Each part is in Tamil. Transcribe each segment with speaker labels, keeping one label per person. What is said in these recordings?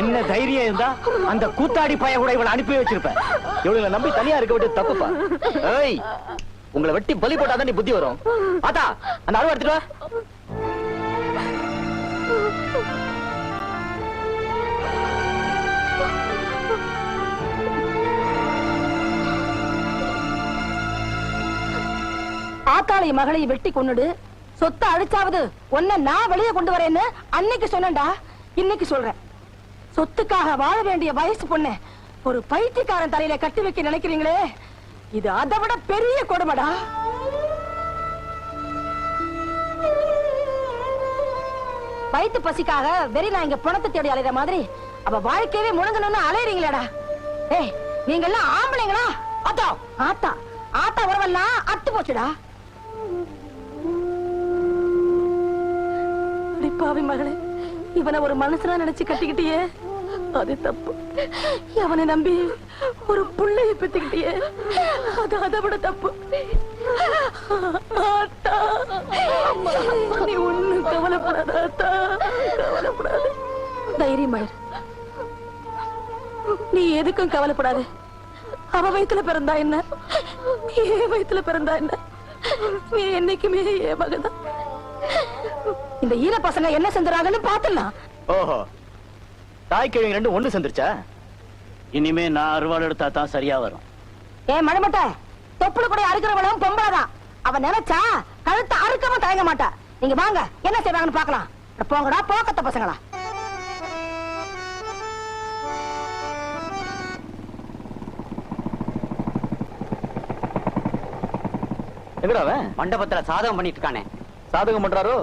Speaker 1: என்ன தைரியம் இருந்தா அந்த கூத்தாடி பைய கூட இவனை அனுப்பி வச்சிருப்ப. இவளை நம்பி தனியா இருக்க விட்டு தப்புப்பா. ஏய் உங்களை வெட்டி பலி போட்டாதான் நீ புத்தி வரும். ஆத்தா அந்த அளவு எடுத்துட்டு வா.
Speaker 2: ஆத்தாளி மகளை வெட்டி கொண்டுடு சொத்தை அழிச்சாவது உன்னை நான் வெளியே கொண்டு வரேன்னு அன்னைக்கு சொன்னேன்டா. இன்னைக்கு சொல்றேன். சொத்துக்காக வாழ வேண்டிய வயசு பொண்ணு ஒரு பைத்தியக்காரன் தலையில கட்டி வைக்க நினைக்கிறீங்களே? இது அதை விட பெரிய கொடுமைடா. வயிற்று பசிக்காக வெறி நான் இங்க பணத்தை தேடி அலைகிற மாதிரி அவ வாழ்க்கையவே முழங்கணும்னு அலையறீங்களேடா. ஏய் நீங்க எல்லாம் ஆம்பளைங்களா? ஆத்தா! ஆத்தா ஆத்தா உறவெல்லாம் அத்து போச்சுடா. அடிப்பாவி மகளே இவனை ஒரு மனசுனா நினைச்சு கட்டிக்கிட்டியே. அது தப்பு. அவனை நம்பி ஒரு புள்ளைய பெத்துக்கிட்டியே அது அதை விட தப்பு. ஆத்தா நீ ஒண்ணும் கவலைப்படாத ஆத்தா கவலைப்படாத. நீ எதுக்கும் கவலைப்படாத. அவ வயிற்றுல பிறந்தா என்ன? நீ என் வயித்துல பிறந்தா என்ன? நீ என்னைக்குமே என் மகதான் இந்த ஈர பசங்க என்ன செஞ்சுறாங்கன்னு பாத்துலாம்
Speaker 1: ஓஹோ. தாய் கிழவி ரெண்டும் ஒண்ணு சேர்ந்துருச்சா இனிமே நான் அறுவாள் எடுத்தா தான் சரியா வரும்.
Speaker 2: ஏன் மழமட்ட தொப்புளு கூட அறுக்கிறவளும் பொம்பளைதான். அவன் நினைச்சா கழுத்தை அறுக்காம தயங்க மாட்டா. நீங்க வாங்க என்ன செய்வாங்கன்னு பாக்கலாம் போங்கடா போக்கத்த பசங்களா.
Speaker 1: எங்கடா அவன்?
Speaker 3: மண்டபத்துல சாதகம் பண்ணிட்டு இருக்கானே.
Speaker 1: சாதகம் பண்றாரோ?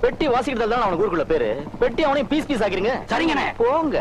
Speaker 1: பெட்டி வாசிக்கிறதால தான் அவனுக்கு ஊருக்குள்ள பேரு. பெட்டி அவனையும் பீஸ் பீஸ் ஆக்கிறீங்க
Speaker 3: சரிங்கண்ணே.
Speaker 1: போங்க.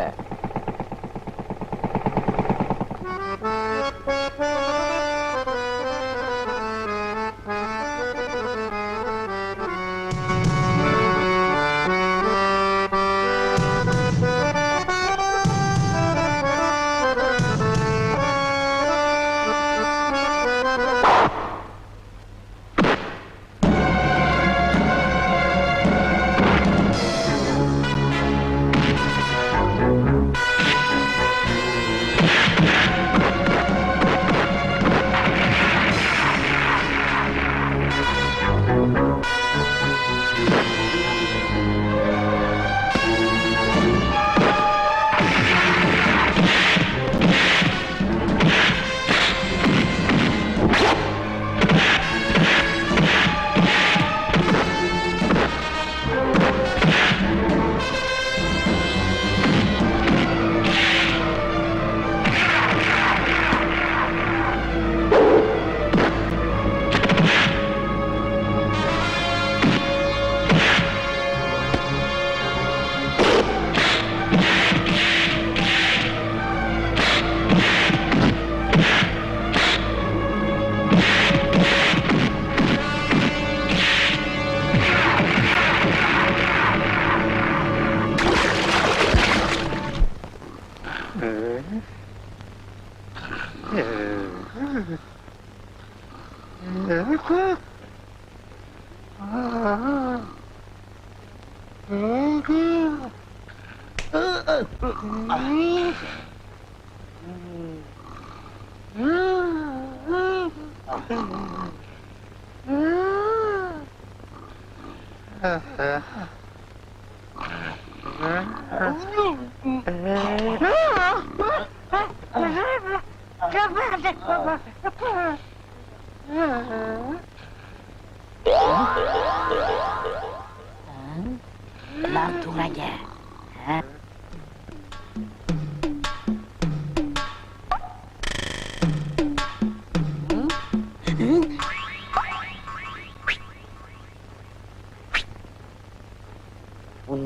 Speaker 3: Làm thuốc lá già.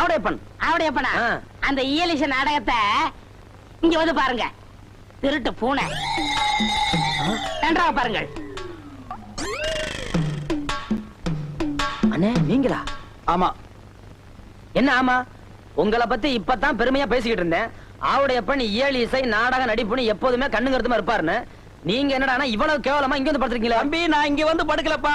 Speaker 4: அவடையப்பனா
Speaker 1: ஆ.
Speaker 4: அந்த இயலிச நாடகத்தை இங்க வந்து பாருங்க. திருட்டு பூனை. நன்றாக பாருங்கள்.
Speaker 1: அண்ணே நீங்களா?
Speaker 5: ஆமா.
Speaker 1: என்ன ஆமா? உங்களை பத்தி இப்பதான் பெருமையா பேசிக்கிட்டு இருந்தேன். ஆவுடையப்பன் இயல் இசை நாடக நடிப்புன்னு எப்போதுமே கண்ணும் கருத்துமா இருப்பாருன்னு. நீங்க என்னடானா இவ்வளவு கேவலமா இங்க வந்து படுத்துருக்கீங்களா?
Speaker 5: தம்பி நான் இங்க வந்து படுக்கலப்பா.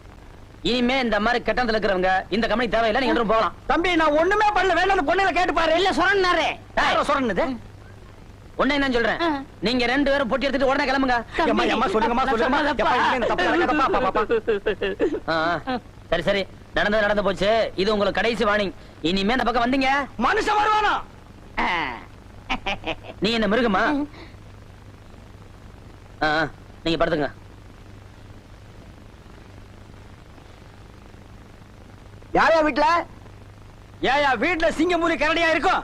Speaker 1: இனிமே இந்த மாதிரி கட்டணத்துல இருக்கிறவங்க இந்த கம்பெனி தேவையில்லை நீங்க போகலாம்.
Speaker 5: தம்பி நான் ஒண்ணுமே பண்ணல. வேணும் அந்த பொண்ணுல கேட்டு பாரு.
Speaker 4: இல்ல சொன்னாரு
Speaker 1: டேய்,
Speaker 5: சொல்றது
Speaker 1: ஒண்ணு என்ன சொல்றேன். நீங்க ரெண்டு பேரும் பொட்டி எடுத்துட்டு உடனே கிளம்புங்க. சரி சரி. நடந்தது நடந்து போச்சு. இது உங்களுக்கு கடைசி வார்னிங் இனிமே இந்த பக்கம் வந்தீங்க.
Speaker 5: மனுஷன் வருவானா.
Speaker 1: நீ என்ன மிருகமா. நீங்க படுத்துங்க
Speaker 6: யாரையா வீட்டுல
Speaker 5: ஏயா வீட்டுல சிங்கமூலி கரடியா இருக்கும்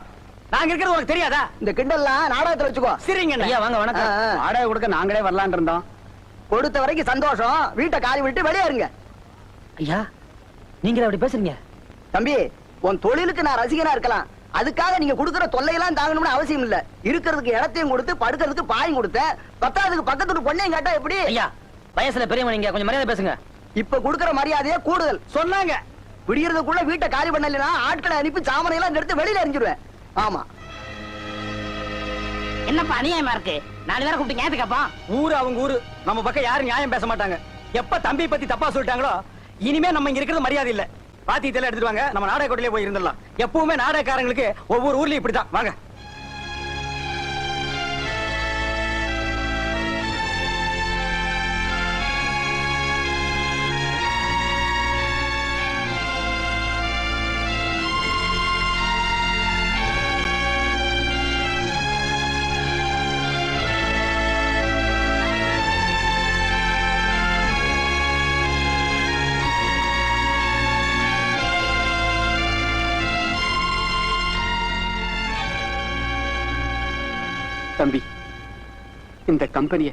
Speaker 5: நாங்க இருக்கிறது உனக்கு தெரியாதா?
Speaker 6: இந்த கிண்டல்லாம் நாடகத்துல வச்சுக்கோ.
Speaker 5: சரிங்க
Speaker 1: ஐயா வாங்க வணக்கம்.
Speaker 5: வாடகை கொடுக்க நாங்களே வரலான் இருந்தோம்.
Speaker 6: கொடுத்த வரைக்கும் சந்தோஷம். வீட்டை காலி விட்டு வெளியே இருங்க.
Speaker 1: ஐயா நீங்க அப்படி பேசுறீங்க?
Speaker 6: தம்பி உன் தொழிலுக்கு நான் ரசிகனா இருக்கலாம். அதுக்காக நீங்க கொடுக்கிற தொல்லையெல்லாம் தாங்கணும்னு அவசியம் இல்ல. இருக்கிறதுக்கு இடத்தையும் கொடுத்து படுக்கிறதுக்கு பாயும் கொடுத்தேன். பத்தாவதுக்கு பக்கத்து பொண்ணையும் கேட்டா எப்படி?
Speaker 1: ஐயா வயசுல பெரியவங்க நீங்க கொஞ்சம் மரியாதை பேசுங்க.
Speaker 6: இப்ப கொடுக்கிற மரியாதையே கூடுதல்.
Speaker 5: சொன்னாங்க.
Speaker 6: விடியறதுக்குள்ள வீட்டை காலி பண்ணலைன்னா ஆட்களை அனுப்பி சாமனை எல்லாம் எடுத்து வெளியில எரிஞ்சிருவேன் ஆமா.
Speaker 4: என்னப்பா அநியாயமா இருக்கு? நாலு பேரை கூப்பிட்டு ஞாபகப்பா
Speaker 5: ஊரு அவங்க ஊரு. நம்ம பக்கம் யாரும் நியாயம் பேச மாட்டாங்க. எப்ப தம்பி பத்தி தப்பா சொல்லிட்டாங்களோ இனிமே நம்ம இங்க இருக்கிறது மரியாதை இல்ல. பாத்தியத்தெல்லாம் எடுத்துட்டு வாங்க. நம்ம நாடக கோட்டையிலே போய் இருந்துடலாம். எப்பவுமே நாடகக்காரங்களுக்கு ஒவ்வொரு ஊர்லயும் இப்படிதான் வாங்க.
Speaker 7: தம்பி. இந்த கம்பெனிய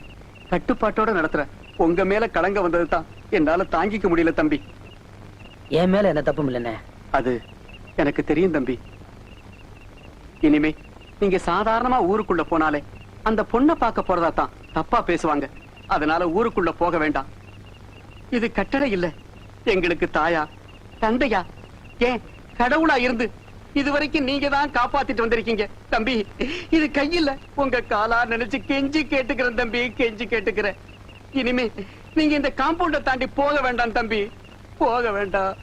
Speaker 7: கட்டுப்பாட்டோட நடத்துற உங்க மேல கலங்க வந்தது தான் என்னால தாங்கிக்க முடியல தம்பி.
Speaker 1: என் மேல என்ன தப்பும் இல்லைண்ணே.
Speaker 7: அது எனக்கு தெரியும் தம்பி. இனிமே நீங்க சாதாரணமா ஊருக்குள்ள போனாலே அந்த பொண்ணை பார்க்க போறதா தான் தப்பா பேசுவாங்க. அதனால ஊருக்குள்ள போக வேண்டாம். இது கட்டளை இல்ல. எங்களுக்கு தாயா தந்தையா ஏன் கடவுளா இருந்து இதுவரைக்கும் நீங்க தான் காப்பாத்திட்டு வந்திருக்கீங்க. தம்பி இது கையில உங்க காலா நினைச்சு கெஞ்சி கேட்டுக்கிறேன் தம்பி கெஞ்சி கேட்டுக்கிறேன். இனிமே நீங்க இந்த காம்பவுண்ட தாண்டி போக வேண்டாம் தம்பி. போக வேண்டாம்.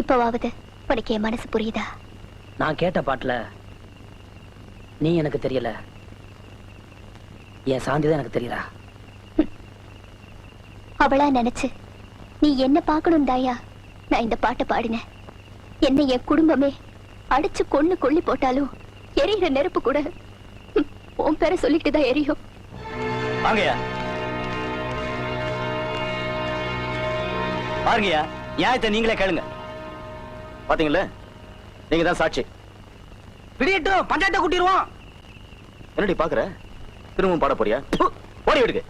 Speaker 8: இப்பவாவது உனக்கு என் மனசு புரியுதா?
Speaker 1: நான் கேட்ட பாட்டுல நீ எனக்கு தெரியல. என் சாந்தி தான் எனக்கு தெரியல
Speaker 8: அவளா நினைச்சு நீ என்ன பார்க்கணும் தாயா? நான் இந்த பாட்டை பாடினேன். என்ன என் குடும்பமே அடிச்சு கொன்னு கொள்ளி போட்டாலும் எரியிற நெருப்பு கூட உன் பேரை சொல்லிட்டு தான் எரியும்.
Speaker 5: வாங்கய்யா. பாருங்கய்யா நியாயத்தை நீங்களே கேளுங்க.
Speaker 1: பாத்தீங்களா? நீங்க தான் சாட்சி.
Speaker 5: விடியட்டும் பஞ்சாயத்தை கூட்டிடுவோம்.
Speaker 1: என்னடி பாக்குற? திரும்பவும் பாட போறியா? ஓடி விடுக்கு